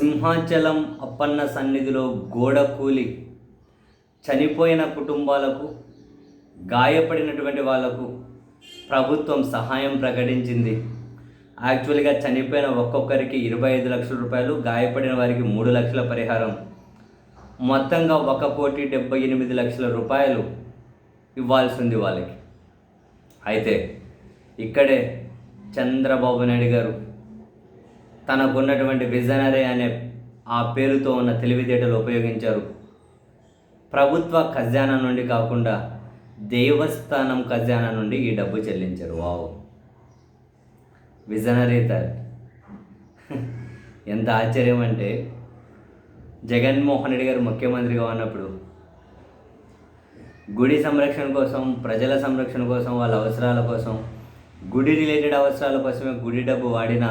సింహాచలం అప్పన్న సన్నిధిలో గోడ కూలి చనిపోయిన కుటుంబాలకు గాయపడినటువంటి వాళ్ళకు ప్రభుత్వం సహాయం ప్రకటించింది. యాక్చువల్గా చనిపోయిన ఒక్కొక్కరికి ఇరవై ఐదు లక్షల రూపాయలు గాయపడిన వారికి మూడు లక్షల పరిహారం. మొత్తంగా ఒక కోటి డెబ్బై ఎనిమిది లక్షల రూపాయలు ఇవ్వాల్సి ఉంది వాళ్ళకి. అయితే ఇక్కడే చంద్రబాబు నాయుడు గారు తనకున్నటువంటి విజనరీ అనే ఆ పేరుతో ఉన్న తెలివితేటలు ఉపయోగించారు. ప్రభుత్వ ఖజానా నుండి కాకుండా దేవస్థానం ఖజానా నుండి ఈ డబ్బు చెల్లించారు. వావ్. విజనరీ తర్ ఎంత ఆశ్చర్యం అంటే జగన్మోహన్ రెడ్డి గారు ముఖ్యమంత్రిగా ఉన్నప్పుడు గుడి సంరక్షణ కోసం ప్రజల సంరక్షణ కోసం వాళ్ళ అవసరాల కోసం గుడి రిలేటెడ్ అవసరాల కోసమే గుడి డబ్బు వాడినా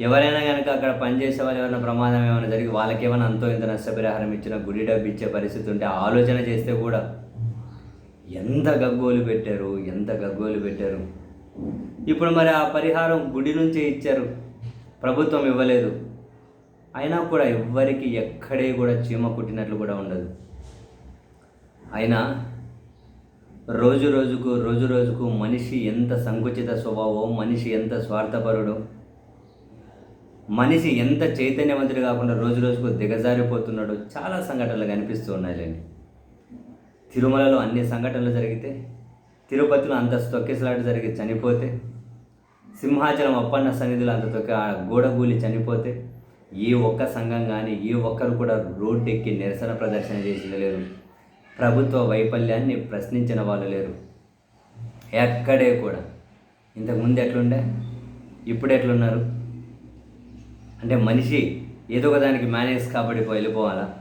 ఎవరైనా కనుక అక్కడ పనిచేసే వాళ్ళు ఏమైనా ప్రమాదం ఏమైనా జరిగి వాళ్ళకి ఏమైనా అంతో ఇంత నష్టపరిహారం ఇచ్చిన గుడి డబ్బు ఇచ్చే పరిస్థితి ఉంటే ఆలోచన చేస్తే కూడా ఎంత గగ్గోలు పెట్టారు ఎంత గగ్గోలు పెట్టారు. ఇప్పుడు మరి ఆ పరిహారం గుడి నుంచే ఇచ్చారు. ప్రభుత్వం ఇవ్వలేదు. అయినా కూడా ఎవ్వరికి ఎక్కడే కూడా చీమ కుట్టినట్లు కూడా ఉండదు. అయినా రోజు రోజుకు రోజు రోజుకు మనిషి ఎంత సంకుచిత స్వభావం మనిషి ఎంత స్వార్థపరుడో మనిషి ఎంత చైతన్యవంతుడు కాకుండా రోజు రోజుకు దిగజారిపోతున్నాడో చాలా సంఘటనలు కనిపిస్తూ ఉన్నాయిలేండి. తిరుమలలో అన్ని సంఘటనలు జరిగితే తిరుపతిలో అంత తొక్కిసలాట జరిగి చనిపోతే సింహాచలం అప్పన్న సన్నిధిలో అంత తొక్క గోడగూలి చనిపోతే ఏ ఒక్క సంఘం కానీ ఏ ఒక్కరు కూడా రోడ్డు ఎక్కి నిరసన ప్రదర్శన చేసిన లేరు. ప్రభుత్వ వైఫల్యాన్ని ప్రశ్నించిన వాళ్ళు లేరు. ఎక్కడే కూడా. ఇంతకుముందు ఎట్లుండే? ఇప్పుడు ఎట్లున్నారు? అంటే మనిషి ఏదో ఒక దానికి మేనేజ్ కాబట్టి వెళ్ళిపోవాలా?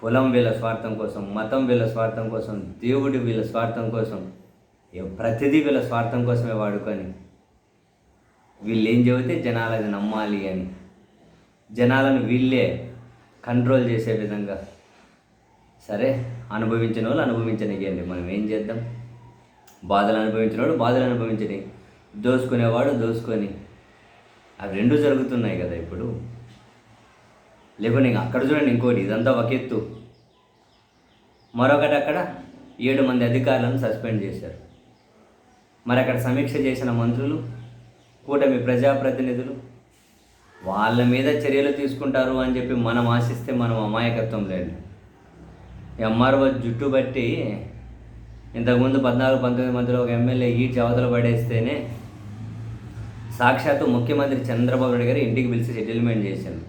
కులం వీళ్ళ స్వార్థం కోసం మతం వీళ్ళ స్వార్థం కోసం దేవుడి వీళ్ళ స్వార్థం కోసం ప్రతిదీ వీళ్ళ స్వార్థం కోసమే వాడుకొని వీళ్ళు ఏం చెబితే జనాలు అది నమ్మాలి అని. జనాలను వీళ్ళే కంట్రోల్ చేసే విధంగా. సరే అనుభవించిన వాళ్ళు అనుభవించనివ్వండి. మనం ఏం చేద్దాం? బాధలు అనుభవించిన వాడు బాధలు అనుభవించని. దోసుకునేవాడు దోసుకొని. అవి రెండు జరుగుతున్నాయి కదా ఇప్పుడు. లేకుంటే ఇంక అక్కడ చూడండి ఇంకోటి ఇదంతా ఒక ఎత్తు. మరొకటి అక్కడ ఏడు మంది అధికారులను సస్పెండ్ చేశారు. మరి అక్కడ సమీక్ష చేసిన మంత్రులు కూటమి ప్రజాప్రతినిధులు వాళ్ళ మీద చర్యలు తీసుకుంటారు అని చెప్పి మనం ఆశిస్తే మనం అమాయకత్వం లేదు. ఎంఆర్ఓ జుట్టు బట్టి ఇంతకుముందు పద్నాలుగు పంతొమ్మిది మందిలో ఒక ఎమ్మెల్యే ఈ చవతలు పడేస్తేనే సాక్షాత్తు ముఖ్యమంత్రి చంద్రబాబు నాయుడు గారు ఇంటికి పిలిచి సెటిల్మెంట్ చేశాను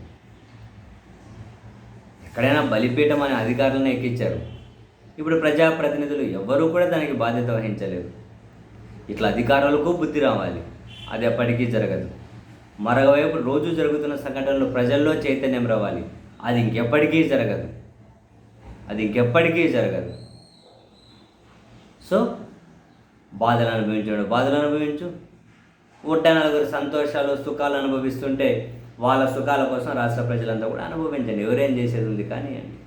ఎక్కడైనా బలిపీఠం అనే అధికారులను ఎక్కించారు. ఇప్పుడు ప్రజాప్రతినిధులు ఎవరూ కూడా దానికి బాధ్యత వహించలేదు. ఇట్లా అధికారులకు బుద్ధి రావాలి. అది ఎప్పటికీ జరగదు. మరోవైపు రోజు జరుగుతున్న సంఘటనలు ప్రజల్లో చైతన్యం రావాలి. అది ఇంకెప్పటికీ జరగదు. అది ఇంకెప్పటికీ జరగదు. సో బాధలు అనుభవించాడు. బాధలు అనుభవించు. ఉట్ట నలుగురు సంతోషాలు సుఖాలు అనుభవిస్తుంటే వాళ్ళ సుఖాల కోసం రాష్ట్ర ప్రజలంతా కూడా అనుభవించండి. ఎవరేం చేసేది ఉంది కానీ అండి.